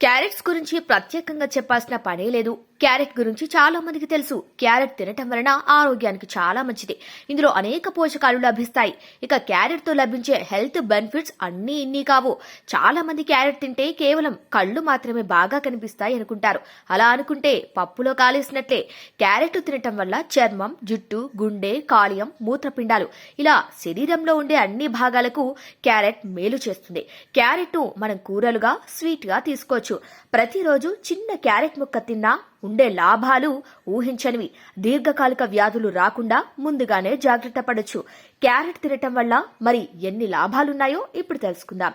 Carrots గురించి ప్రత్యేకంగా చెప్పాల్సిన పనే లేదు. క్యారెట్ గురించి చాలా మందికి తెలుసు. క్యారెట్ తినటం వలన ఆరోగ్యానికి చాలా మంచిది. ఇందులో అనేక పోషకాలు లభిస్తాయి. ఇక క్యారెట్తో లభించే హెల్త్ బెనిఫిట్స్ అన్ని ఇన్ని కావు. చాలా మంది క్యారెట్ తింటే కేవలం కళ్ళు మాత్రమే బాగా కనిపిస్తాయి అనుకుంటారు. అలా అనుకుంటే పప్పులో కాలేసినట్లే. క్యారెట్ తినటం వల్ల చర్మం జుట్టు గుండె కాలియం మూత్రపిండాలు ఇలా శరీరంలో ఉండే అన్ని భాగాలకు క్యారెట్ మేలు చేస్తుంది. క్యారెట్ మనం కూరలుగా స్వీట్గా తీసుకోవచ్చు. ప్రతిరోజు చిన్న క్యారెట్ ముక్క తిన్నా ఉండే లాభాలు ఊహించనివి. దీర్ఘకాలిక వ్యాధులు రాకుండా ముందుగానే జాగ్రత్త పడచ్చు. క్యారెట్ తినటం వల్ల మరి ఎన్ని లాభాలున్నాయో ఇప్పుడు తెలుసుకుందాం.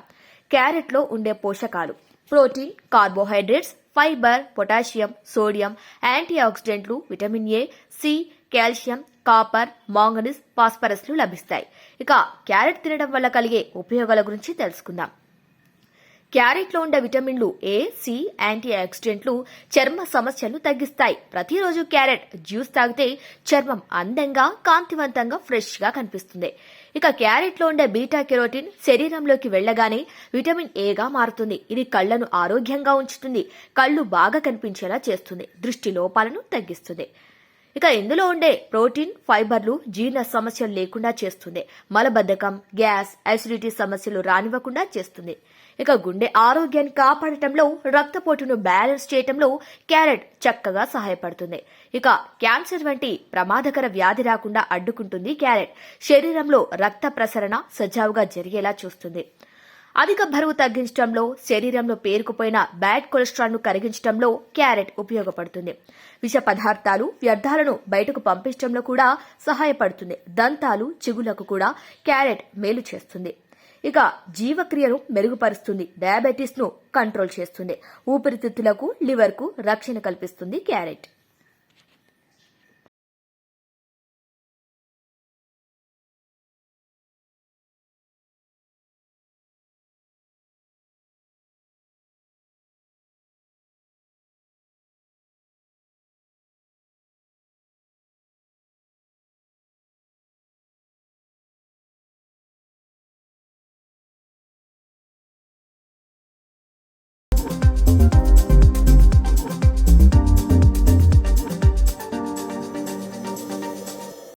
క్యారెట్లో ఉండే పోషకాలు protein carbohydrates fibre potassium sodium anti ఆక్సిడెంట్లు vitamin A C calcium copper manganese ఫాస్ఫరస్లు లభిస్తాయి. ఇక క్యారెట్ తినడం వల్ల కలిగే ఉపయోగాల గురించి తెలుసుకుందాం. క్యారెట్లో ఉండే విటమిన్లు ఏ సి యాంటీ ఆక్సిడెంట్లు చర్మ సమస్యలను తగ్గిస్తాయి. ప్రతిరోజు క్యారెట్ జ్యూస్ తాగితే చర్మం అందంగా కాంతివంతంగా ఫ్రెష్గా కనిపిస్తుంది. ఇక క్యారెట్లో ఉండే బీటా కెరోటిన్ శరీరంలోకి వెళ్ళగానే విటమిన్ ఏగా మారుతుంది. ఇది కళ్ళను ఆరోగ్యంగా ఉంచుతుంది. కళ్ళు బాగా కనిపించేలా చేస్తుంది. దృష్టి లోపాలను తగ్గిస్తుంది. ఇక ఇందులో ఉండే ప్రోటీన్ ఫైబర్లు జీర్ణ సమస్యలు లేకుండా చేస్తుంది. మలబద్ధకం గ్యాస్ అసిడిటీ సమస్యలు రానివ్వకుండా చేస్తుంది. ఇక గుండె ఆరోగ్యాన్ని కాపాడటంలో రక్తపోటును బ్యాలెన్స్ చేయటంలో క్యారెట్ చక్కగా సహాయపడుతుంది. ఇక క్యాన్సర్ వంటి ప్రమాదకర వ్యాధి రాకుండా అడ్డుకుంటుంది క్యారెట్. శరీరంలో రక్త ప్రసరణ సజావుగా జరిగేలా చూస్తుంది. అధిక బరువు తగ్గించడంలో శరీరంలో పేరుకుపోయిన బ్యాడ్ కొలెస్ట్రాల్ను కరిగించడంలో క్యారెట్ ఉపయోగపడుతుంది. విష పదార్థాలు వ్యర్థాలను బయటకు పంపించడంలో కూడా సహాయపడుతుంది. దంతాలు చిగులకు కూడా క్యారెట్ మేలు చేస్తుంది. ఇక జీవక్రియను మెరుగుపరుస్తుంది డయాబెటీస్ను కంట్రోల్ చేస్తుంది ఊపిరితిత్తులకు లివర్కు రక్షణ కల్పిస్తుంది క్యారెట్.